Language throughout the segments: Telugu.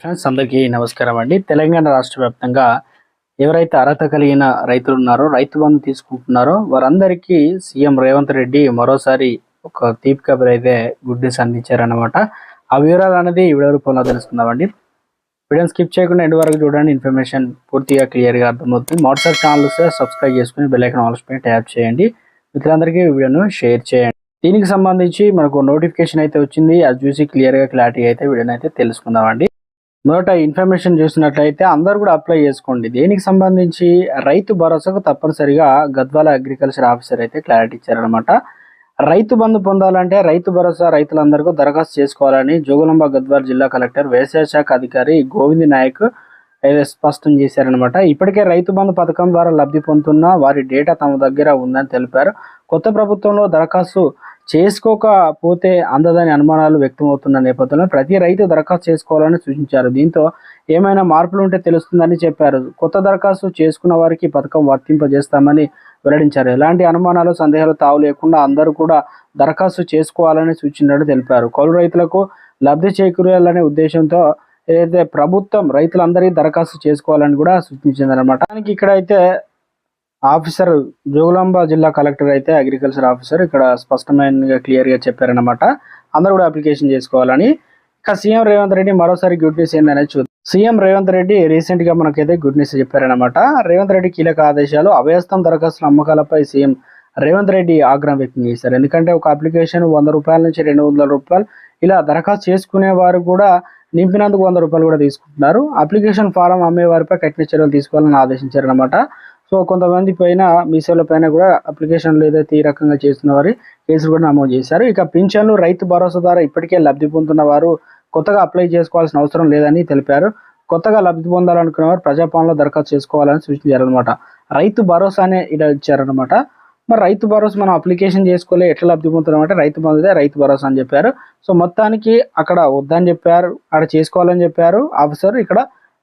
ఫ్రెండ్స్ అందరికీ నమస్కారం అండి. తెలంగాణ రాష్ట్ర వ్యాప్తంగా ఎవరైతే అర్హత కలిగిన రైతులు ఉన్నారో రైతు బంధు తీసుకుంటున్నారో వారందరికీ సీఎం రేవంత్ రెడ్డి మరోసారి ఒక తీపి కబురు అయితే గుడ్ న్యూస్ అందించారనమాట ఆ వివరాలు అనేది వీడియో రూపంలో తెలుసుకుందామండి వీడియోని స్కిప్ చేయకుండా ఎండ్ వరకు చూడండి. ఇన్ఫర్మేషన్ పూర్తిగా క్లియర్గా అర్థమవుతుంది. వాట్సాప్ ఛానల్ సబ్స్క్రైబ్ చేసుకుని బెల్లైకన్ ఆల్స్ పైన ట్యాప్ చేయండి. మిత్రులందరికీ వీడియోను షేర్ చేయండి. దీనికి సంబంధించి మనకు నోటిఫికేషన్ అయితే వచ్చింది. అది చూసి క్లియర్గా క్లారిటీ అయితే వీడియోని అయితే తెలుసుకుందామండి మొదట ఇన్ఫర్మేషన్ చూసినట్లయితే అందరూ కూడా అప్లై చేసుకోండి. దేనికి సంబంధించి రైతు భరోసాకు తప్పనిసరిగా గద్వాల అగ్రికల్చర్ ఆఫీసర్ అయితే క్లారిటీ ఇచ్చారనమాట రైతు బంధు పొందాలంటే రైతు భరోసా రైతులందరికీ దరఖాస్తు చేసుకోవాలని జోగులాంబ గద్వాల జిల్లా కలెక్టర్ వ్యవసాయ శాఖ అధికారి గోవింద్ నాయక్ అయితే స్పష్టం చేశారనమాట ఇప్పటికే రైతు బంధు పథకం ద్వారా లబ్ధి పొందుతున్న వారి డేటా తమ దగ్గర ఉందని తెలిపారు. కొత్త ప్రభుత్వంలో దరఖాస్తు చేసుకోకపోతే అందదని అనుమానాలు వ్యక్తమవుతున్న నేపథ్యంలో ప్రతి రైతు దరఖాస్తు చేసుకోవాలని సూచించారు. దీంతో ఏమైనా మార్పులు ఉంటే తెలుస్తుందని చెప్పారు. కొత్త దరఖాస్తు చేసుకున్న వారికి పథకం వర్తింపజేస్తామని వెల్లడించారు. ఎలాంటి అనుమానాలు సందేహాలు తావు లేకుండా అందరూ కూడా దరఖాస్తు చేసుకోవాలని సూచించినట్టు తెలిపారు. కౌలు రైతులకు లబ్ధి చేకూరాలనే ఉద్దేశంతో ఏదైతే ప్రభుత్వం రైతులందరికీ దరఖాస్తు చేసుకోవాలని కూడా సూచించిందనమాట దానికి ఇక్కడ అయితే ఆఫీసర్ జోగులాంబ జిల్లా కలెక్టర్ అయితే అగ్రికల్చర్ ఆఫీసర్ ఇక్కడ స్పష్టమైన క్లియర్గా చెప్పారనమాట అందరూ కూడా అప్లికేషన్ చేసుకోవాలని. ఇక సీఎం రేవంత్ రెడ్డి మరోసారి గుడ్ న్యూస్ ఏందనేది చూద్దాం. సీఎం రేవంత్ రెడ్డి రీసెంట్గా మనకైతే గుడ్ న్యూస్ చెప్పారనమాట రేవంత్ రెడ్డి కీలక ఆదేశాలు అభయస్థం దరఖాస్తుల అమ్మకాలపై సీఎం రేవంత్ రెడ్డి ఆగ్రహం వ్యక్తం చేశారు. ఎందుకంటే ఒక అప్లికేషన్ వంద రూపాయల నుంచి రెండు వందల రూపాయలు ఇలా దరఖాస్తు చేసుకునే వారు కూడా నింపినందుకు వంద రూపాయలు కూడా తీసుకుంటున్నారు. అప్లికేషన్ ఫారం అమ్మే వారిపై కఠిన చర్యలు తీసుకోవాలని ఆదేశించారనమాట సో కొంతమంది పైన మీసేల పైన కూడా అప్లికేషన్లు ఏదైతే ఈ రకంగా చేస్తున్న వారి కేసులు కూడా నమోదు చేశారు. ఇక పింఛన్లు రైతు భరోసా ద్వారా ఇప్పటికే లబ్ధి పొందుతున్న వారు కొత్తగా అప్లై చేసుకోవాల్సిన అవసరం లేదని తెలిపారు. కొత్తగా లబ్ధి పొందాలనుకున్న వారు ప్రజాపాలనలో దరఖాస్తు చేసుకోవాలని సూచించారనమాట రైతు భరోసానే ఇలా ఇచ్చారనమాట మరి రైతు భరోసా మనం అప్లికేషన్ చేసుకోలే ఎట్లా లబ్ధి పొందుతామంటే అంటే రైతు పొందితే రైతు భరోసా అని చెప్పారు. సో మొత్తానికి అక్కడ వద్దని చెప్పారు అక్కడ చేసుకోవాలని చెప్పారు. ఆఫీసర్ ఇక్కడ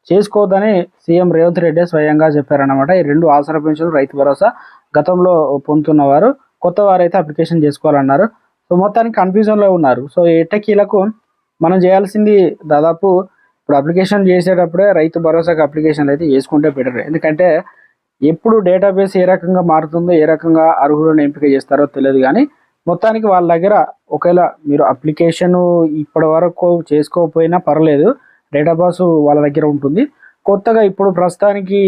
చేసుకోవద్దని సీఎం రేవంత్ రెడ్డి స్వయంగా చెప్పారనమాట ఈ రెండు ఆసరా పెన్షన్లు రైతు భరోసా గతంలో పొందుతున్నవారు కొత్త వారైతే అప్లికేషన్ చేసుకోవాలన్నారు. సో మొత్తానికి కన్ఫ్యూజన్లో ఉన్నారు. సో ఎట్టకీలకు మనం చేయాల్సింది దాదాపు ఇప్పుడు అప్లికేషన్ చేసేటప్పుడే రైతు భరోసాకి అప్లికేషన్లు అయితే చేసుకుంటే బెటర్. ఎందుకంటే ఎప్పుడు డేటాబేస్ ఏ రకంగా మారుతుందో ఏ రకంగా అర్హులను ఎంపిక చేస్తారో తెలియదు కానీ మొత్తానికి వాళ్ళ దగ్గర ఒకవేళ మీరు అప్లికేషన్ ఇప్పటి వరకు చేసుకోకపోయినా పర్లేదు. డేటాబేస్ వాళ్ళ దగ్గర ఉంటుంది. కొత్తగా ఇప్పుడు ప్రస్తుతానికి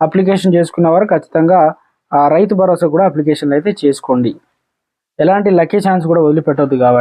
అప్లికేషన్ చేసుకున్న వారు ఖచ్చితంగా ఆ రైతు భరోసా కూడా అప్లికేషన్లు అయితే చేసుకోండి. ఎలాంటి లక్కీ ఛాన్స్ కూడా వదిలిపెట్టవద్దు కాబట్టి.